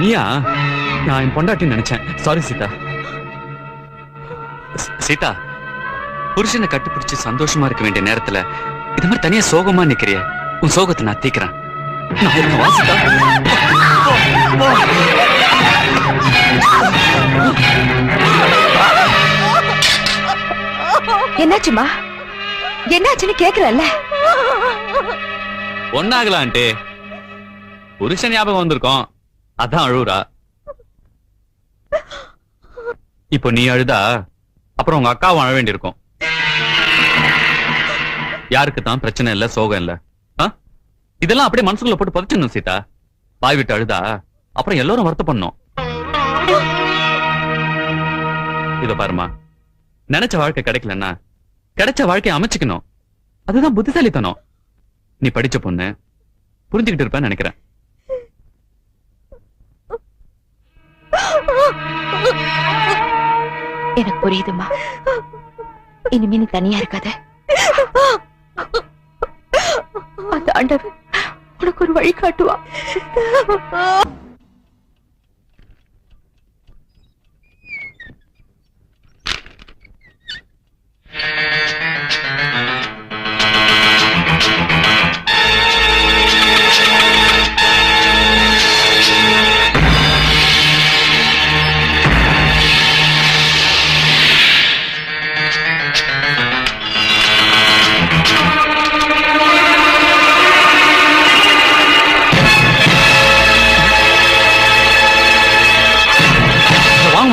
நீயா? நான் என் பொண்டாட்டின்னு நினைச்சேன். சாரி சீதா. சீதா புருஷனை கட்டுப்பிடிச்சு சந்தோஷமா இருக்க வேண்டிய நேரத்துல இது மாதிரி தனியா சோகமா நிக்கிறிய? உன் சோகத்தை நான் தீக்கிறேன். என்னாச்சுமா? என்னாச்சுன்னு கேக்குறல்ல ஒன்னாகலான்ட்டு புருஷன் ஞாபகம் வந்திருக்கோம். அதான் அழுவுறா. இப்போ நீ அழுதா அப்புறம் உங்க அக்காவும் அழ வேண்டியிருக்கும். யாருக்கு தான் பிரச்சனை இல்ல சோகம் இல்ல. இதெல்லாம் அப்படியே மனசுக்குள்ள போட்டு புதைச்சிடணும் சீதா. வாய் விட்டு அழுதா அப்புறம் எல்லாரும் வருத்தம் பண்ணும் இத பாருமா நினைச்ச வாழ்க்கை கிடைக்கலன்னா கிடைச்ச வாழ்க்கையை அமைச்சுக்கணும். அதுதான் புத்திசாலித்தனம். நீ படிச்ச பொண்ணு புரிஞ்சுக்கிட்டு இருப்பேன்னு நினைக்கிறேன். எனக்கு புரியுதுமா இனிமே நீ தனியா இருக்காத. அந்த ஆண்டவன் உனக்கு ஒரு வழி காட்டுவா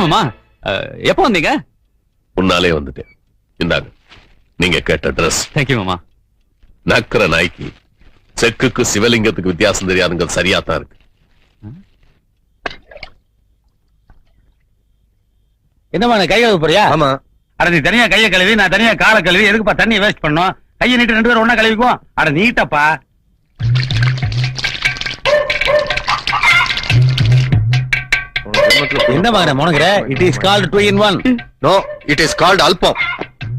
வாங்க மாமா அஹ், எப்போ வந்தீங்க? முன்னாலே வந்துட்டேன். இந்தாங்க நீங்க கேட்ட ட்ரெஸ் தேங்க்யூ மாமா. நக்கிற நாய்க்கு செக்குக்கு சிவலிங்கத்துக்கு வித்தியாசம் தெரியாதுங்க சரியா தான் இருக்கு. என்னமா கை கழுவ போறியா? ஆமா. அட நீ தனியா கைய கழுவி நான் தனியா காலை கழுவி எதுக்குப்பா தண்ணியை வேஸ்ட் பண்ணோம்? கையை நீட்டு ரெண்டு பேரும் ஒண்ணா கழுவிக்குவோம். அட நீட்டப்பா. என்ன மகன முனங்குற it is called two in one no it is called album.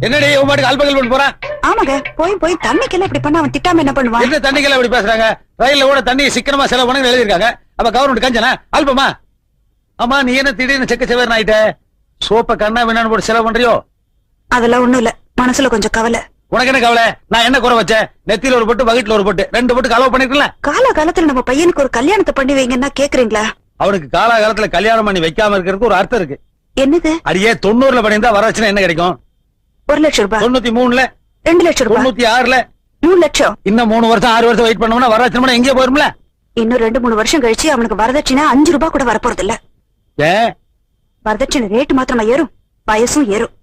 என்னடி உன் பாட்டுக்கு அல்பகல் பண்ணி போறான் ஆமாங்க போய் போய் தண்ணிக்கெல்லாம் இப்படி பண்ண அவன் திட்டாம என்ன பண்ணுவான்? என்ன தண்ணிக்கெல்லாம் இப்படி பேசுறாங்க? ரயில்ல கூட தண்ணியை சிக்கனமா செலவு பண்ணி எழுதிருக்காங்க அப்ப கவர்மெண்ட் கஞ்சனா? அல்பமா? ஆமா நீ என்ன திடீர்னு செக்க செவேர்னு ஆயிட்ட? சோப்ப கண்ணா வேணான்னு போட்டு செலவு பண்றியோ? அதெல்லாம் ஒண்ணும் இல்ல. மனசுல கொஞ்சம் கவலை. உனக்கு என்ன கவலை? நான் என்ன குறை வச்சேன்? நெத்தியில ஒரு பொட்டு வகிட்டுல ஒரு பொட்டு ரெண்டு பொட்டு கலவு பண்ணிருக்கல கால காலத்துல நம்ம பையனுக்கு ஒரு கல்யாணத்தை பண்ணி வைங்கன்னா கேக்குறீங்களா? அவனுக்கு காலாகாலத்துல கல்யாணம் பண்ணி வைக்காம இருக்கிறதுக்கு ஒரு அர்த்தம் இருக்கு. என்னது? அடியே தொண்ணூறுல பண்ணியிருந்தா வரவச்சுனா என்ன கிடைக்கும்? ஒரு லட்சம் ரூபாய் தொண்ணூத்தி மூணுல ரெண்டு லட்சம் ரூபாய் தொண்ணூத்தி ஆறுல மூணு லட்சம். இன்னும் மூணு வருஷம் ஆறு வருஷம் வெயிட் பண்ணோம்னா வரவச்சனம்னா எங்கே போயிரும்ல? இன்னும் ரெண்டு மூணு வருஷம் கழிச்சு அவனுக்கு வரதட்சணை அஞ்சு ரூபாய் கூட வரப்போறது இல்ல ஏன் வரதட்சணை ரேட்டு மாத்திரமா ஏறும். வயசும் ஏறும்.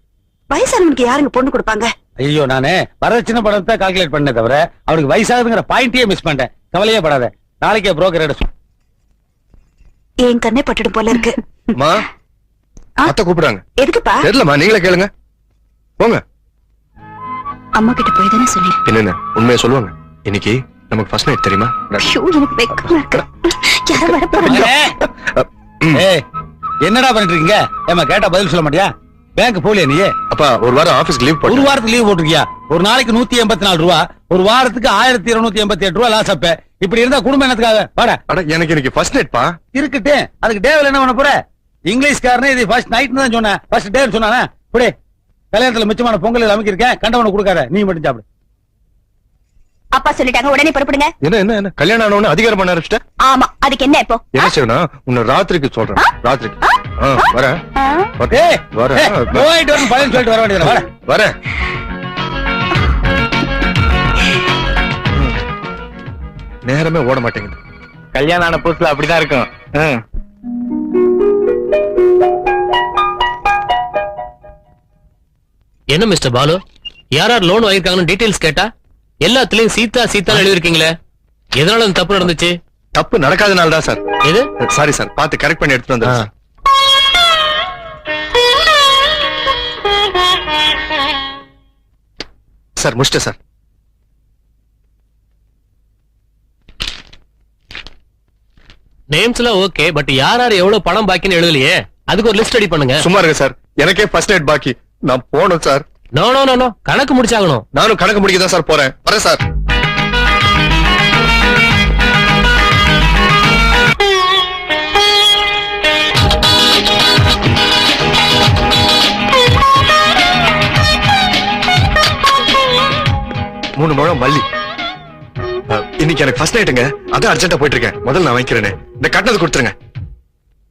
வயசானவனுக்கு யாருங்க பொண்ணு கொடுப்பாங்க? ஐயோ நானு வரதட்சணை படத்தை கால்குலேட் பண்ண தவிர அவனுக்கு வயசாகுதுங்கிற பாயிண்டே மிஸ் பண்ணிட்டேன். கவலையே படாத. நாளைக்கே புரோக்கர் என் கண்ணே பட்டுடும் போல இருக்கு. அம்மா ஆ? அத்தை கூப்பிடுறாங்க. எதுக்குப்பா? தெரியலம்மா நீங்களே கேளுங்க. போங்க. அம்மா கிட்ட போய் தானே சொன்னேன். என்னென்ன? உண்மையை சொல்லுவாங்க. இன்னைக்கு நமக்கு ஃபர்ஸ்ட் நைட் தெரியுமா? எனக்கு வெக்கமா இருக்கு. யாரும் வர போறாங்க? ஏய் என்னடா பண்ணிட்டு இருக்கீங்க? ஏமா கேட்டா பதில் சொல்ல மாட்டியா? பேங்க் போலியா நீ அப்பா ஒரு வாரம் ஆபீஸ்க்கு லீவ் ஒரு போட்டு வாரத்துக்கு லீவ் போட்டிருக்கியா? ஒரு நாளைக்கு நூத்தி எண்பத்தி நாலு ரூபா ஒரு வாரத்துக்கு ஆயிரத்தி இருநூத்தி எண்பத்தி எட்டு ரூபா லாஸ் அப்ப. இப்படி இருந்தா குடும்பம் என்னத்துக்காக? வாடா. அட எனக்கு இன்னைக்கு ஃபர்ஸ்ட் நைட் பா. இருக்கட்டு அதுக்கு டேவில் என்ன பண்ண போற? இங்கிலீஷ்காரனே இது ஃபர்ஸ்ட் நைட் தான் சொன்னேன். ஃபர்ஸ்ட் டே சொன்னானே. புடி கல்யாணத்துல மிச்சமான பொங்கல் அமைக்கிருக்கேன் கண்டவனை கொடுக்காத நீ மட்டும் சாப்பிடு. அப்பா சொல்லிட்டாங்க உடனே புறப்படுங்க. என்ன என்ன என்ன? கல்யாணம் ஆனவன அதிகாரம் பண்ண ஆரம்பிச்சிட்ட? ஆமா அதுக்கு என்ன இப்போ? என்ன செய்யணும்? உன்னை ராத்திரிக்கு சொல்றேன். ராத்திரிக்கு. வரணும் பதில் சொல்லிட்டு வர வேண்டியது வாடா வரேன் நேரமே ஓட மாட்டேங்குது. கல்யாணம் ஆன புதுசுல அப்படிதான் இருக்கும். என்ன மிஸ்டர் பாலு? யார் யார் லோன் வாங்கிருக்காங்கன்னு டீடைல்ஸ் கேட்டா எல்லாத்துலயும் சீதா சீதா எழுதிருக்கீங்களே எதனால இந்த தப்பு நடந்துச்சு? தப்பு நடக்காதனால தான் சார். எது? Sorry sir. பார்த்து கரெக்ட் பண்ணி எடுத்துட்டு வந்தேன் சார். முடிச்சிட்டேன் சார். நேம்ஸ் எல்லாம் ஓகே பட் யார் யார் எவ்வளவு பணம் பாக்கின்னு எழுதலையே? அதுக்கு ஒரு லிஸ்ட் ரெடி பண்ணுங்க. சும்மா இருங்க சார். எனக்கே ஃபர்ஸ்ட் நைட் பாக்கி. நான் போகணும் sir. No no no no கணக்கு முடிச்சாகணும். நானும் கணக்கு முடிக்க தான் சார் போறேன். வரேன் சார். மூணு முழம் மல்லி. இன்னைக்கு எனக்கு ஃபர்ஸ்ட் நைட்டுங்க அதான் அர்ஜென்ட்டா போயிட்டு இருக்கேன். முதல்ல நான் வைக்கிறேனே இந்த கட்டினது கொடுத்துருங்க.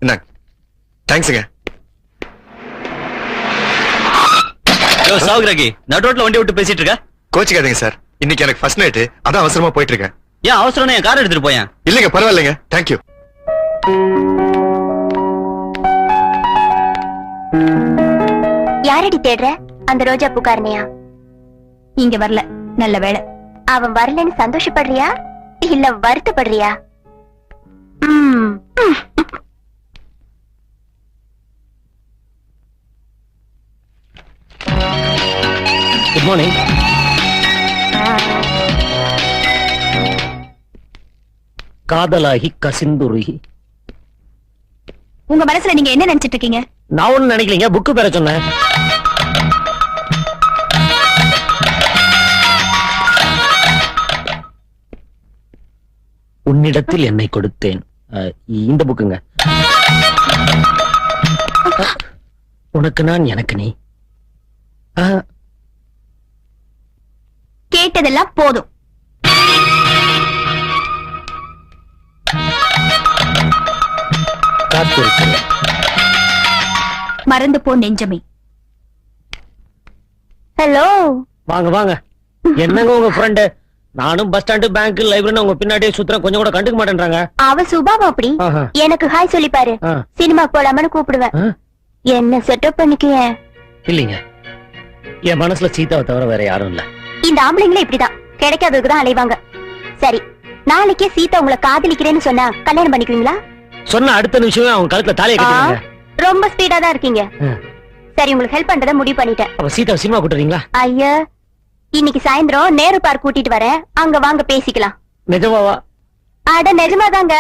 என்ன? தேங்க்ஸுங்க சாகுராகி நடுரோட்ல வண்டி விட்டு பேசிட்டு இருக்க? கோச்சிக்காதீங்க சார். இன்னைக்கு எனக்கு ஃபர்ஸ்ட் நைட்டு அதான் அவசரமா போயிட்டு இருக்கேன். ஏன் அவசரம் என் கார் எடுத்துட்டு போயேன். இல்லைங்க பரவாயில்லைங்க. தேங்க்யூ யாரடி தேடுற? அந்த ரோஜா பூக்காரனையா? இங்க வரல. நல்ல வேலை அவன் வரலன்னு சந்தோஷப்படுறியா? இல்ல வருத்தப்படுறியா? குட் மார்னிங் காதலாகி கசிந்துருகி. உங்க மனசுல நீங்க என்ன நினைச்சிட்டு இருக்கீங்க? நான் ஒண்ணு நினைக்கலீங்க. புக்கு பெற சொன்னேன். உன்னிடத்தில் என்னை கொடுத்தேன். இந்த புக்குங்க. உனக்கு நான் எனக்கு நீ. கேட்டதெல்லாம் போதும். மறந்து போ நெஞ்சமே. ஹலோ வாங்க வாங்க. என்னங்க உங்க ஃப்ரெண்டு நானும் பஸ் ஸ்டாண்டு பேங்க் லைப்ரரி உங்க பின்னாடியே சுத்துறேன். கொஞ்சம் கூட கண்டுக்க மாட்டேன்றாங்க. அவ சுபாவம் அப்படி. எனக்கு ஹாய் சொல்லி பாரு. சினிமா போலாமனு கூப்பிடுவேன்? என்ன செட்டப் பண்ணிக்க இல்லைங்க. என் மனசுல சீதாவை தவிர வேற யாரும் இல்ல. இந்த ஆம்பளைங்களே இப்படிதான். கிடைக்காததுக்கு தான் அலைவாங்க. சரி நாளைக்கே சீதா உங்களை காதலிக்கிறேன்னு சொன்னா கல்யாணம் பண்ணிக்குவீங்களா? சொன்ன அடுத்த நிமிஷமே அவங்க கழுத்துல தாலியை கட்டிடுங்க ரொம்ப ஸ்பீடா தான் இருக்கீங்க. சரி உங்களுக்கு ஹெல்ப் பண்றத முடிவு பண்ணிட்டேன். அப்ப சீதாவை சினிமா கூட்டுறீங்களா ஐயா. இன்னைக்கு சாயந்தரம் நேரு பார்க் கூட்டிட்டு வரேன். அங்க வாங்க பேசிக்கலாம். நிஜமாவா? அட நிஜமாதாங்க.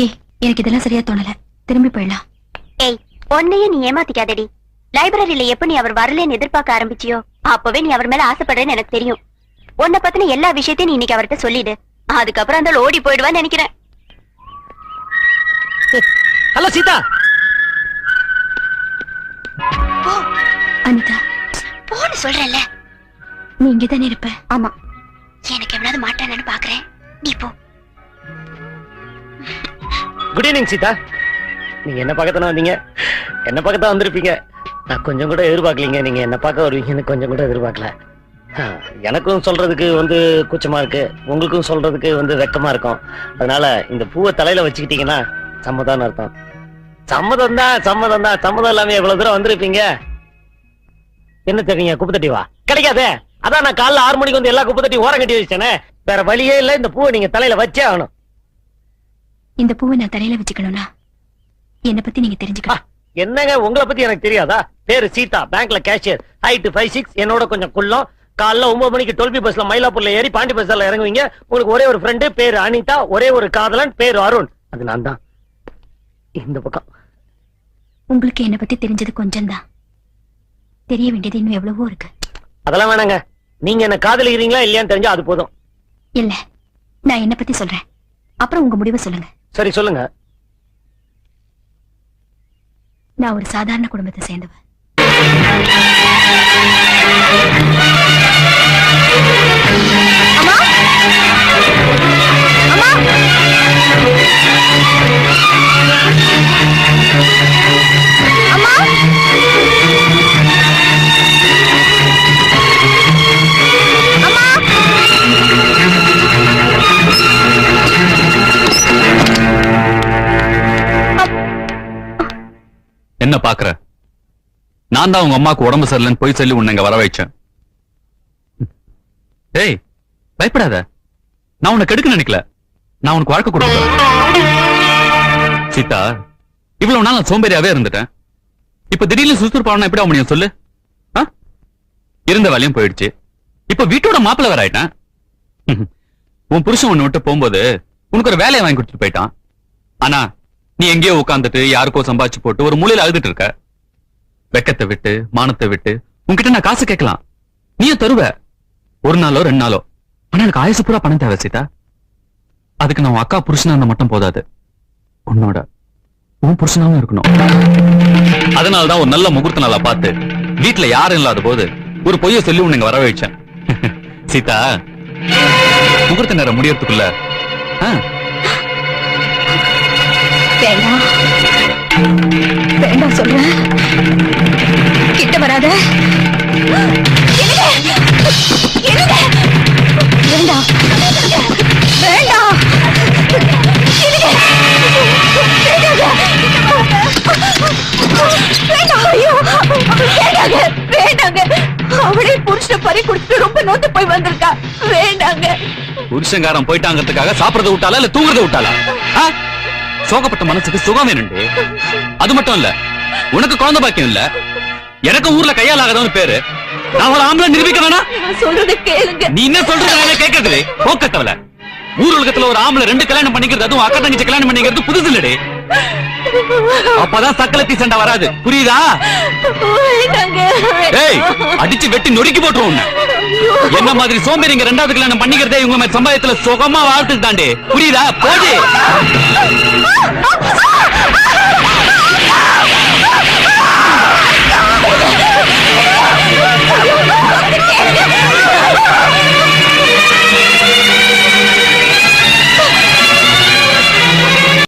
ஏ எனக்கு இதெல்லாம் சரியா தோணல. திரும்பி போயிடலாம். ஏய் உன்னையே நீ ஏமாத்திக்காதடி. லைப்ரரியில எப்ப நீ அவர் வரலன்னு எதிர்பார்க்க ஆரம்பிச்சியோ அப்பவே நீ அவர் மேல ஆசைப்படுறேன்னு எனக்கு தெரியும். உன்னை பத்தின எல்லா விஷயத்தையும் நீ இன்னைக்கு அவர்கிட்ட சொல்லிடு. அதுக்கப்புறம் அந்த ஓடி போயிடுவான்னு நினைக்கிறேன். ஹலோ சீதா! அனிதா. சொல்றேன்ல? நீ இங்கதானே இருப்ப? ஆமா. எனக்கு எவனாவது மாட்டானு பாக்குறேன். நீ போ. Good evening Seetha. நீங்க என்ன பார்க்கத்தானே வந்தீங்க? என்ன பார்க்கத்தான் வந்திருப்பீங்க? நான் கொஞ்சம் கூட எதிர்பார்க்கலீங்க. நீங்க என்ன பார்க்க வருவீங்கன்னு கொஞ்சம் கூட எதிர்பார்க்கல. எனக்கும் சொல்றதுக்கு வந்து கூச்சமா இருக்கு. உங்களுக்கும் சொல்றதுக்கு வந்து வெக்கமா இருக்கும். அதனால இந்த பூவை தலையில வச்சுக்கிட்டீங்கன்னா சம்மதம்னு அர்த்தம். சம்மதம் தான் சம்மதம் தான் சம்மதம் இல்லாம எவ்வளவு தூரம் வந்திருப்பீங்க? என்ன தெரியுங்க குப்பை தட்டி வா. கிடைக்காதே. அதான் நான் காலைல ஆறு மணிக்கு வந்து எல்லா குப்பை தட்டி ஓரம் கட்டி வச்சேனே வேற வழியே இல்ல இந்த பூவை நீங்க தலையில வச்சே ஆகணும். இந்த பூவை நான் தலையில வச்சுக்கணும்னா என்ன பத்தி நீங்க தெரிஞ்சுக்கணும். என்னங்க உங்களை பத்தி எனக்கு தெரியாதா? பேரு சீதா பேங்க்ல கேஷியர் ஹைட் ஃபைவ் சிக்ஸ் என்னோட கொஞ்சம் குள்ளம். காலைல ஒன்பது மணிக்கு டுவெல்பி பஸ்ல மயிலாப்பூர்ல ஏறி பாண்டி பஸ்ல இறங்குவீங்க. உங்களுக்கு ஒரே ஒரு ஃப்ரெண்டு பேரு அனிதா ஒரே ஒரு காதலன் பேரு அருண். அது நான் தான் இந்த பக்கம். உங்களுக்கு என்ன பத்தி தெரிஞ்சது கொஞ்சம் தான் தெரிய வேண்டியது இன்னும் எவ்வளவோ இருக்கு. அதெல்லாம் வேணாங்க. நீங்க என்ன காதலிக்கிறீங்களா இல்லையான்னு தெரிஞ்சா அது போதும். இல்ல நான் என்ன பத்தி சொல்றேன். அப்புறம் உங்க முடிவை சொல்லுங்க. சரி சொல்லுங்க. நான் ஒரு சாதாரண குடும்பத்தை சேர்ந்தவ என்ன பாக்குற நான் தான் உங்க அம்மாக்கு உடம்பு சரியில்லைன்னு போய் சொல்லி உன்னை வர வைச்சேன். ஏய் பயப்படாத. நான் உன்னை கெடுக்க நினைக்கல. நான் உனக்கு வாழ்க்கை கொடுப்பேன் சீதா இவ்வளவு நாள் நான் சோம்பேறியாவே இருந்துட்டேன். இப்ப திடீர்னு சுறுசுறுப்பாவனா எப்படி அவனையும் சொல்லு? இருந்த வேலையும் போயிடுச்சு. இப்ப வீட்டோட மாப்பிள்ளை வேற ஆயிட்டேன். உன் புருஷன் உன்னை விட்டு போகும்போது உனக்கு ஒரு வேலையை வாங்கி கொடுத்துட்டு போயிட்டான். ஆனா நீ எங்கேயோ உட்காந்துட்டு யாருக்கோ சம்பாதிச்சு போட்டு ஒரு மூலையில அழுதுட்டு இருக்க. வெக்கத்தை விட்டு மானத்தை விட்டு உன்கிட்ட நான் காசு கேட்கலாம். நீயும் தருவ. ஒரு நாளோ ரெண்டு நாளோ. ஆனா எனக்கு ஆயுசு பூரா பணம் தேவை சீதா. அதுக்கு நான் உன் அக்கா புருஷனா மட்டும் போதாது. உன்னோட உன் புருஷனாவும் இருக்கணும். அதனாலதான் ஒரு நல்ல முகூர்த்த நாளா பார்த்து வீட்டுல யாரும் இல்லாத போது ஒரு பொய்ய சொல்லி உன்னை இங்க வர வச்சேன் சீதா முகூர்த்த நேரம் முடியறதுக்குள்ள ஆஹ் வேண்டாம். வேண்டாம் சொல்றேன். கிட்ட வராத. வேண்டாம். வேண்டாம். ஐயோ வேண்டாங்க. வேண்டாங்க. அவளே புருஷனை பறி கொடுத்து ரொம்ப நோந்து போய் வந்திருக்கா. வேண்டாங்க. புருஷங்காரன் போயிட்டாங்கிறதுக்காக சாப்பிடறத விட்டாளா இல்ல தூங்குறத விட்டாளா? ஆ? சோகப்பட்ட மனசுக்கு சுகம் வேணுண்டு அது மட்டும் இல்ல உனக்கு குழந்தை பாக்கியம் இல்ல எனக்கு ஊர்ல கையால் ஆகாதவன் பேரு. நான் அவளை ஆம்பளை நிரூபிக்க வேணா நான் சொல்றத கேளுங்க. நீ என்ன சொல்றது நான் கேட்கறது போக்கத்தவல ஊர் உலகத்துல ஒரு ஆம்பளை ரெண்டு கல்யாணம் பண்ணிக்கிறது அதுவும் அக்கா தங்கச்சி கல்யாணம் பண்ணிக்கிறது புதுசு இல்லடி அப்பதான் சக்கலத்தி சண்டை வராது. புரியுதா? ஏய் அடிச்சு வெட்டி நொறுக்கி போட்டுருவோம் உன்னை. என்ன மாதிரி சோம்பேறிங்க ரெண்டாவது கல்யாணம் பண்ணிக்கிறதே இவங்க சம்பாயத்துல சுகமா வாழ்த்துக்கு தாண்டி. புரியுதா? போடு.